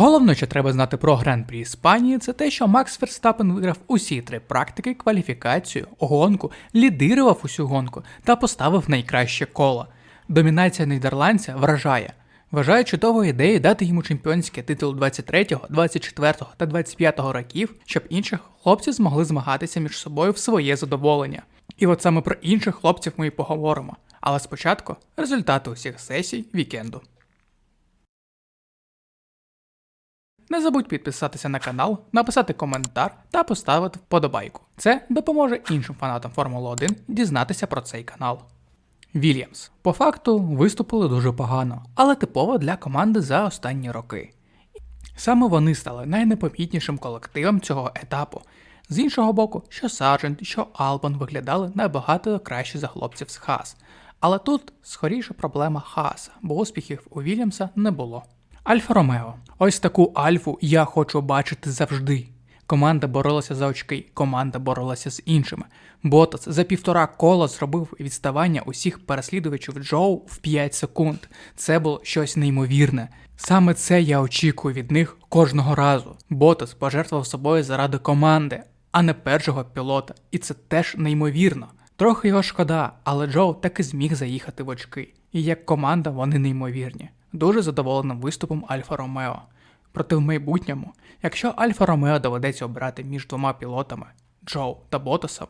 Головне, що треба знати про гран-прі Іспанії, це те, що Макс Ферстапен виграв усі три практики, кваліфікацію, гонку, лідирував усю гонку та поставив найкраще коло. Домінація нідерландця вражає. Вважаю чудовою ідеєю дати йому чемпіонський титул 23, 24 та 25 років, щоб інші хлопці змогли змагатися між собою в своє задоволення. І от саме про інших хлопців ми і поговоримо. Але спочатку результати усіх сесій вікенду. Не забудь підписатися на канал, написати коментар та поставити вподобайку. Це допоможе іншим фанатам Формули 1 дізнатися про цей канал. Вільямс. По факту виступили дуже погано, але типово для команди за останні роки. Саме вони стали найнепомітнішим колективом цього етапу. З іншого боку, що Сарджент, що Албан виглядали набагато краще за хлопців з Хас. Але тут скоріше проблема Хаса, бо успіхів у Вільямса не було. Альфа Ромео. Ось таку альфу я хочу бачити завжди. Команда боролася за очки, команда боролася з іншими. Ботас за півтора кола зробив відставання усіх переслідувачів Джоу в 5 секунд. Це було щось неймовірне. Саме це я очікую від них кожного разу. Ботас пожертвував собою заради команди, а не першого пілота, і це теж неймовірно. Трохи його шкода, але Джоу таки зміг заїхати в очки. І як команда вони неймовірні. Дуже задоволеним виступом Альфа Ромео. Проте в майбутньому, якщо Альфа Ромео доведеться обирати між двома пілотами Джоу та Ботасом,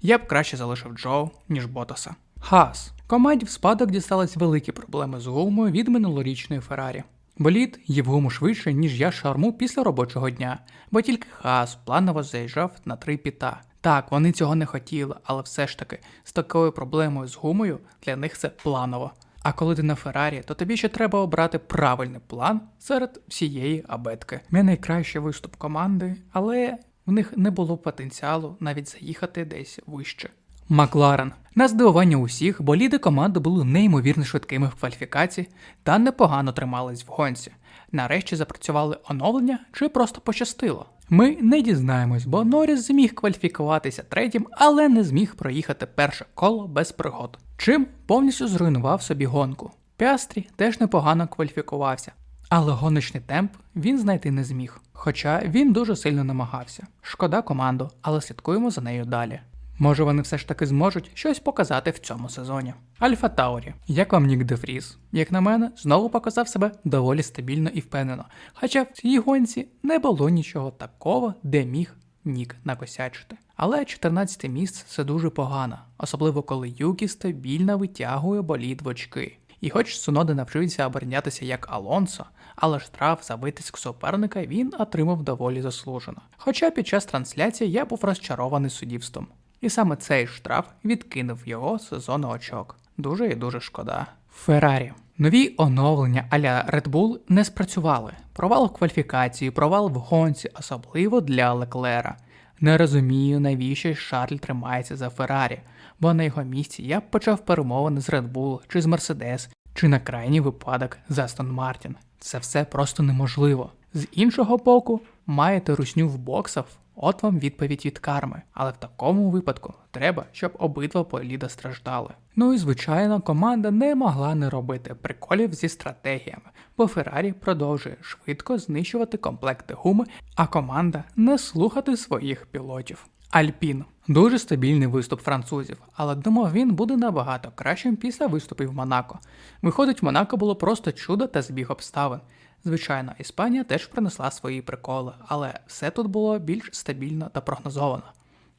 я б краще залишив Джоу, ніж Ботаса. Хас. Команді в спадок дістались великі проблеми з гумою від минулорічної Феррарі. Боліт їв гуму швидше, ніж я шарму після робочого дня, бо тільки Хас планово заїжджав на три піта. Так, вони цього не хотіли, але все ж таки, з такою проблемою з гумою для них це планово. А коли ти на Феррарі, то тобі ще треба обрати правильний план серед всієї абетки. Мій найкращий виступ команди, але в них не було потенціалу навіть заїхати десь вище. Макларен. На здивування усіх, боліди команди були неймовірно швидкими в кваліфікації та непогано тримались в гонці. Нарешті запрацювали оновлення чи просто пощастило. Ми не дізнаємось, бо Норріс зміг кваліфікуватися третім, але не зміг проїхати перше коло без пригод. Чим повністю зруйнував собі гонку. Піастрі теж непогано кваліфікувався, але гоночний темп він знайти не зміг. Хоча він дуже сильно намагався. Шкода команду, але слідкуємо за нею далі. Може вони все ж таки зможуть щось показати в цьому сезоні. Альфа Таурі, як вам Нік Дефріз? Як на мене, знову показав себе доволі стабільно і впевнено. Хоча в цій гонці не було нічого такого, де міг Нік накосячити. Але 14 місце це дуже погано, особливо коли Юкі стабільно витягує болід в очки. І хоч Сунода навчився оборонятися як Алонсо, але штраф за витиск суперника він отримав доволі заслужено. Хоча під час трансляції я був розчарований суддівством. І саме цей штраф відкинув його з сезону очок. Дуже і дуже шкода. Феррарі. Нові оновлення аля Red Bull не спрацювали. Провал в кваліфікації, провал в гонці, особливо для Леклера. Не розумію, навіщо Шарль тримається за Феррарі, бо на його місці я б почав перемовини з Red Bull чи з Mercedes, чи на крайній випадок з Aston Martin. Це все просто неможливо. З іншого боку, маєте русню в боксах, от вам відповідь від карми. Але в такому випадку треба, щоб обидва поліда страждали. Ну і звичайно, команда не могла не робити приколів зі стратегіями, бо Феррарі продовжує швидко знищувати комплекти гуми, а команда не слухати своїх пілотів. Альпін дуже стабільний виступ французів, але думав, він буде набагато кращим після виступів Монако. Виходить, Монако було просто чудо та збіг обставин. Звичайно, Іспанія теж принесла свої приколи, але все тут було більш стабільно та прогнозовано.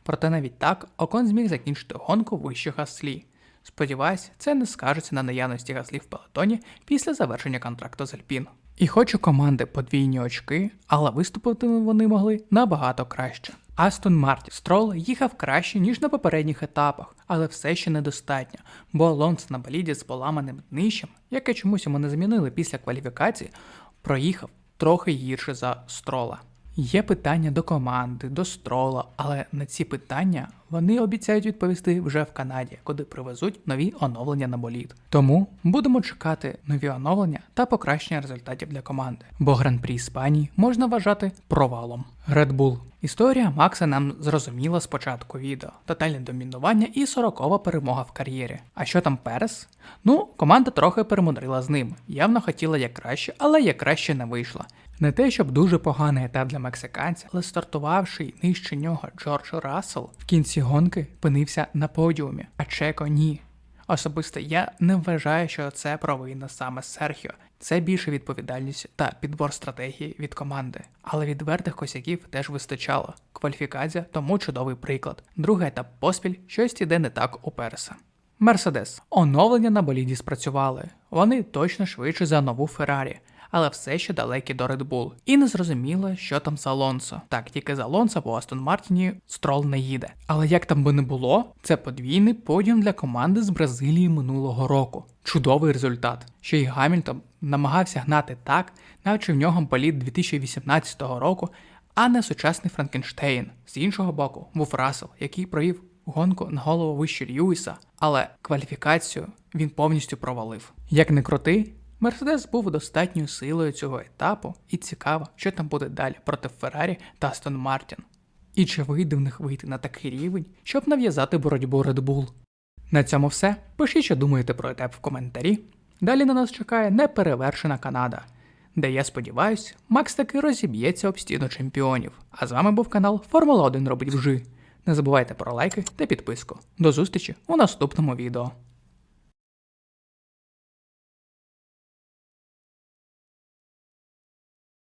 Проте навіть так Окон зміг закінчити гонку вище гаслі. Сподіваюсь, це не скажеться на наявності гаслів в пелотоні після завершення контракту з Альпін. І хоч у команди подвійні очки, але виступити вони могли набагато краще. Астон Мартін Строл їхав краще, ніж на попередніх етапах, але все ще недостатньо, бо Алонсо на боліді з поламаним днищем, яке чомусь йому не замінили після кваліфікації, проїхав трохи гірше за строла. Є питання до команди, до строла, але на ці питання вони обіцяють відповісти вже в Канаді, куди привезуть нові оновлення на болід. Тому будемо чекати нові оновлення та покращення результатів для команди, бо гран-прі Іспанії можна вважати провалом. Red Bull. Історія Макса нам зрозуміла з початку відео: тотальне домінування і сорокова перемога в кар'єрі. А що там Перес? Ну, команда трохи перемудрила з ним. Явно хотіла як краще, але як краще не вийшла. Не те, щоб дуже поганий етап для мексиканця, але стартувавши нижче нього Джордж Рассел в кінці гонки опинився на подіумі, а Чеко ні. Особисто я не вважаю, що це провина саме Серхіо. Це більше відповідальність та підбор стратегії від команди. Але відвертих косяків теж вистачало. Кваліфікація тому чудовий приклад. Другий етап поспіль щось іде не так у Переса. Мерседес. Оновлення на боліді спрацювали. Вони точно швидше за нову Феррарі, але все ще далекі до Red Bull. І не зрозуміло, що там з Алонсо. Так, тільки з Алонсо по Астон Мартіні строл не їде. Але як там би не було, це подвійний подіум для команди з Бразилії минулого року. Чудовий результат. Ще й Гамільтон намагався гнати так, наче в нього болід 2018 року, а не сучасний Франкенштейн. З іншого боку, був Рассел, який провів гонку на голову вище Льюіса, але кваліфікацію він повністю провалив. Як не крути, Мерседес був достатньою силою цього етапу, і цікаво, що там буде далі проти Феррарі та Астон Мартін. І чи вийде в них вийти на такий рівень, щоб нав'язати боротьбу Red Bull. На цьому все. Пишіть, що думаєте про етап в коментарі. Далі на нас чекає неперевершена Канада, де я сподіваюсь, Макс таки розіб'ється об стіну чемпіонів. А з вами був канал Формула 1 робить вжи. Не забувайте про лайки та підписку. До зустрічі у наступному відео.